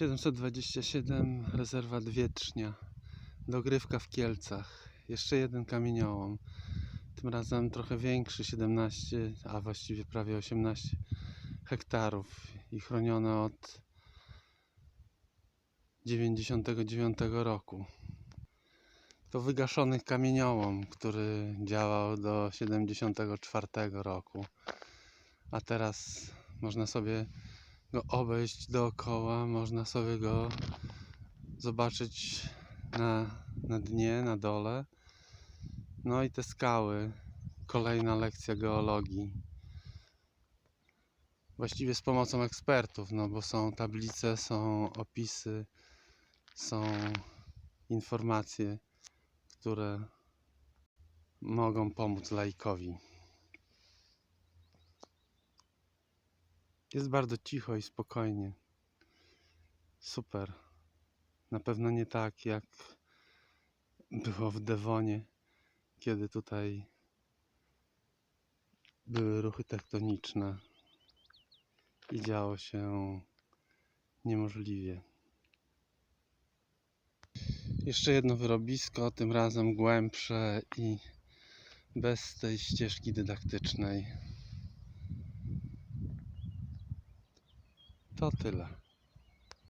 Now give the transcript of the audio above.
727 rezerwat Wietrznia. Dogrywka w Kielcach. Jeszcze jeden kamieniołom. Tym razem trochę większy, 17, a właściwie prawie 18 hektarów i chronione od 99 roku. To wygaszony kamieniołom, który działał do 74 roku. A teraz można sobie go obejść dookoła, można sobie go zobaczyć na, na dnie, na dole. No i te skały, kolejna lekcja geologii. Właściwie z pomocą ekspertów, no bo są tablice, są opisy, są informacje, które mogą pomóc laikowi. Jest bardzo cicho i spokojnie. Super. Na pewno nie tak jak było w Dewonie, kiedy tutaj były ruchy tektoniczne i działo się niemożliwie. Jeszcze jedno wyrobisko, tym razem głębsze i bez tej ścieżki dydaktycznej. To tyle.